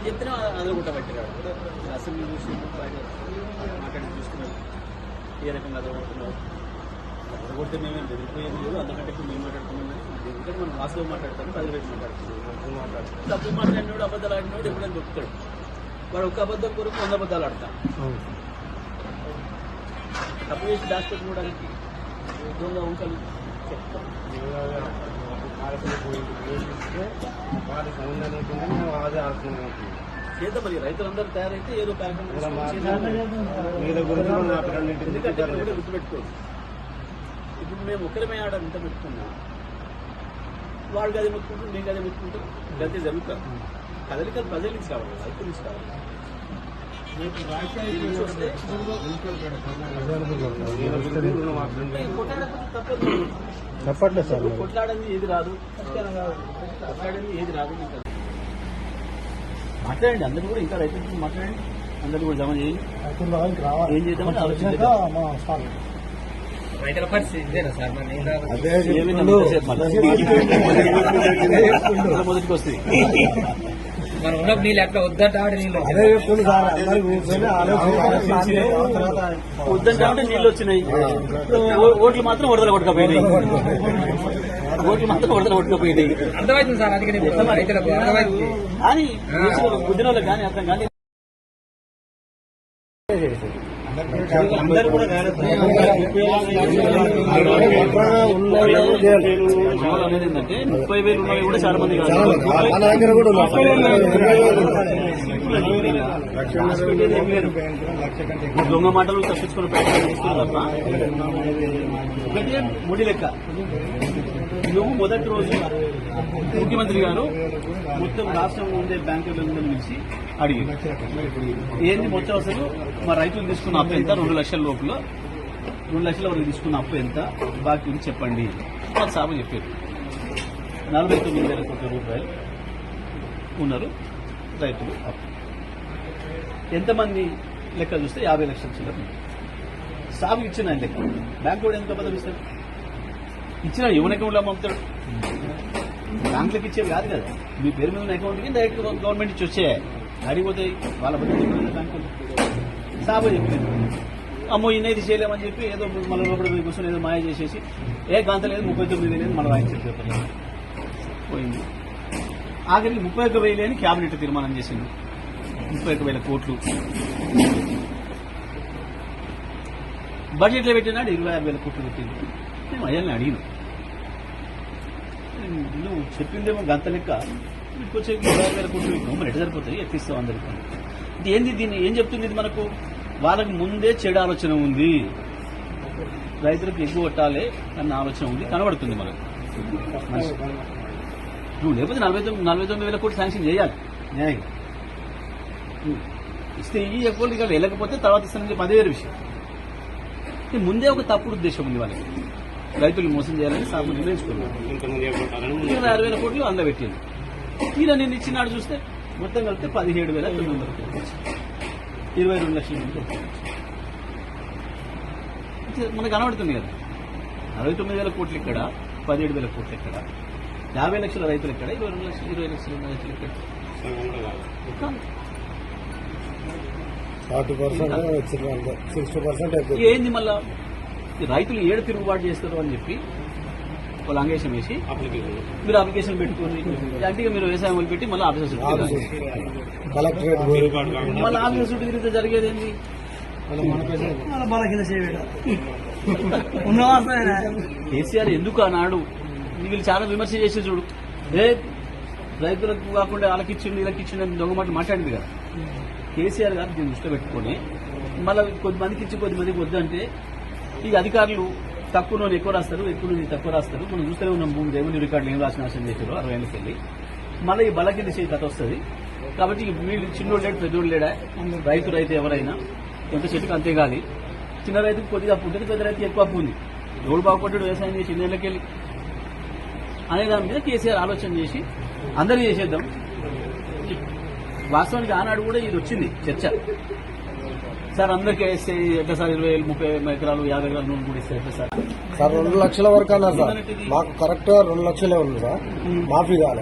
నేను చెప్తే అందరూ కూడా పెట్టారు. అసెంబ్లీ చూసి మాట్లాడి చూసుకున్నారు ఏ రకంగా అదొకటున్నారు అదొకటి మేమే బెదిరిపోయేది లేదు. అంతకంటే ఎక్కువ మేము మాట్లాడుకున్నాం ఎందుకంటే మనం వాస్తవం మాట్లాడతాం పది రేపు మాట్లాడుతున్నాం తప్పు మాట్లాడినోడు అబద్ధాలు ఆడినోడు ఎప్పుడైనా దొరుకుతాడు వాడు ఒక్క అబద్ధం కొరకు వంద అబద్ధాలు ఆడతాం. తప్పు చేసి దాచిపెట్టుకోవడానికి దొంగ ఉంకలు చెప్తాం. చేద్దాం మరి రైతులందరూ తయారైతే ఏదో కార్యక్రమం ఎందుకంటే మనం కూడా గుర్తుపెట్టుకోవచ్చు ఇప్పుడు మేము ఒక్కరమే ఆడ ఇంత పెట్టుకున్నా వాడు గది ముట్టుకుంటాం నేను గది ముట్టుకుంటాం గది జరుగుతాం కదలికలు ప్రజల నుంచి కావాలి రైతుల నుంచి కావాలి తప్పదు. చెప్పట్లేదు సార్. ఏది రాదు? ఏది రాదు మాట్లాడండి అందరూ కూడా ఇంకా రైతులతో మాట్లాడండి. అందరూ కూడా జమ చేయండి. ఏం చేద్దామని. రైతుల పరిస్థితి ఇదేనా సార్? మరి మొదటికి వస్తుంది. మనం ఉన్నప్పుడు నీళ్ళు ఎట్లా వద్దంటే ఆడ నీళ్ళు వద్దంటే అంటే నీళ్ళు వచ్చినాయి. ఓట్లు మాత్రం వరదలు కొట్టకపోయినాయి ఓట్లు మాత్రం వరదలు కొట్టకపోయినాయి అర్థమవుతుంది సార్ అందుకని రైతులకు అర్థమవుతుంది. కానీ బుద్ధిన వాళ్ళకి కానీ అర్థం కానీ అందరూ కూడా అనేది ఏంటంటే ముప్పై వేలు ఉన్నవి కూడా చాలా మంది మన దగ్గర కూడా దొంగ మాటలు తప్పించుకుని ప్రయత్నం చేస్తున్నారు తప్ప ముడి లెక్క నువ్వు మొదటి రోజు ముఖ్యమంత్రి గారు మొత్తం రాష్ట్రంలో ఉండే బ్యాంకులందరూ పిలిచి అడిగారు. ఏంది మొత్తం అసలు మా రైతులు తీసుకున్న అప్పు ఎంత? రెండు లక్షల లోపల రెండు లక్షల వరకు తీసుకున్న అప్పు ఎంత? బాకీ ఉంది చెప్పండి. వాళ్ళు సాబు చెప్పారు. నలభై తొమ్మిది వేల కోట్ల రూపాయలు ఉన్నారు రైతులు అప్పు. ఎంతమంది లెక్క చూస్తే యాభై లక్షల చిల్లర సాగు ఇచ్చిన లెక్క. బ్యాంకు కూడా ఎంత పదవిస్తారు ఇచ్చిన ఎవరి అకౌంట్లో పంపుతాడు? బ్యాంకులకు ఇచ్చేవి కాదు కదా. మీ పేరు మీద ఉన్న అకౌంట్కి డైరెక్ట్ గవర్నమెంట్ ఇచ్చి వచ్చే అడిగిపోతాయి వాళ్ళ బట్టి బ్యాంకులు సాగు చెప్పారు. అమ్మో ఈయన ఇది చేయలేమని చెప్పి ఏదో మళ్ళీ లోపల పోయి కూర్చొని ఏదో మాయ చేసేసి ఏ గంత లేదు ముప్పై తొమ్మిది వేలు మళ్ళీ రాయించారు చెప్పలేదు పోయింది. ఆఖరికి ముప్పై ఒక్క వేలు అని క్యాబినెట్ తీర్మానం చేసింది. ముప్పై ఒక్క వేల కోట్లు. బడ్జెట్లో పెట్టినాడు ఇరవై ఆరు వేల కోట్లు పెట్టింది. మేము అయ్యాలని అడిగినాం. నువ్వు చెప్పిందేమో గంత లెక్క. ఆరు వేల కోట్లు మరి ఎట్లా సరిపోతాయి? ఎక్కిస్తాం అందరికి? ఇది ఏంది దీన్ని? ఏం చెప్తుంది ఇది మనకు? వాళ్ళకి ముందే చెడు ఆలోచన ఉంది. రైతులకు ఎక్కువ కొట్టాలి అన్న ఆలోచన ఉంది. కనబడుతుంది మనకు. నువ్వు లేకపోతే నలభై తొమ్మిది నలభై తొమ్మిది వేల కోట్లు శాంక్షన్ చేయాలి. న్యాయంగా ఇస్తే ఈ ఎక్కువ వెళ్ళకపోతే తర్వాత ఇస్తానని చెప్పి అదే వేరే విషయం. ఇది ముందే ఒక తప్పుడు ఉద్దేశం ఉంది వాళ్ళకి. రైతులు మోసం చేయాలని సాగు నిర్ణయించుకున్నారు. ఇరవై ఆరు వేల కోట్లు అందులో పెట్టింది ఈయన నేను ఇచ్చినాడు చూస్తే మొత్తం కలిపితే పదిహేడు వేల తొమ్మిది వందల కోట్లు. ఇరవై రెండు లక్షల మనకు కనబడుతుంది కదా. అరవై తొమ్మిది వేల కోట్లు ఇక్కడ పదిహేడు వేల కోట్లు ఇక్కడ యాభై లక్షల రైతులు ఇక్కడ ఇరవై రెండు లక్షలు ఇరవై లక్షల రైతులు ఇక్కడ. ఫార్టీ పర్సెంట్ సిక్స్టీ పర్సెంట్ ఏంది మళ్ళా? రైతులు ఏడు తిరుగుబాటు చేస్తారు అని చెప్పి వాళ్ళు అంగేషన్ వేసి మీరు అప్లికేషన్ పెట్టుకొని అంటే మీరు వ్యవసాయం పెట్టి మళ్ళీ ఆఫీసర్ మళ్ళీ ఆఫీసర్ చుట్టూ తిరిగితే జరిగేది ఏంది? కేసీఆర్ ఎందుకు ఆనాడు? వీళ్ళు చాలా విమర్శ చేసి చూడు. ఏ రైతులకు కాకుండా వాళ్ళకి ఇచ్చిండు వీళ్ళకి ఇచ్చిండు అని దొంగ మాట మాట్లాడింది కదా. కేసీఆర్ గారు దీన్ని దృష్టిలో పెట్టుకొని మళ్ళీ కొద్దిమందికి ఇచ్చి కొద్దిమందికి వద్దంటే ఈ అధికారులు తక్కువ నూనె ఎక్కువ రాస్తారు ఎక్కువ నూనె తక్కువ రాస్తారు. మనం చూస్తూనే ఉన్నాం భూమి రెవెన్యూ రికార్డులు ఏం రాసిన అవసరం చేశారు అరవై ఏళ్ళకి వెళ్ళి. మళ్ళీ ఈ బలకింది చేయి కథ వస్తుంది. కాబట్టి వీళ్ళు చిన్నోడు లేడు పెద్దోడు లేడా? రైతు రైతు ఎవరైనా. ఎంత చెట్టుకు అంతే కాదు. చిన్న రైతుకు కొద్దిగా అప్పు ఉంటుంది పెద్ద రైతు ఎక్కువ అప్పు ఉంది. ఎవడు బాగుపడ్డాడు వ్యవసాయం చేసి ఇళ్ళకి వెళ్ళి? అనే దాని మీద కేసీఆర్ ఆలోచన చేసి అందరూ చేసేద్దాం. వాస్తవానికి ఆనాడు కూడా ఇది వచ్చింది చర్చ. సార్ అందరికీ వేస్తే ఎట్లా సార్ ఇరవై వేలు ముప్పై ఎకరాలు యాభై ఎకరాలు నూనె కూడా ఇస్తే ఎట్లా సార్. సార్ రెండు లక్షల వరకు అన్నారు సార్. మాకు కరెక్ట్గా రెండు లక్షలే ఉంది సార్. మాఫీ కాలే.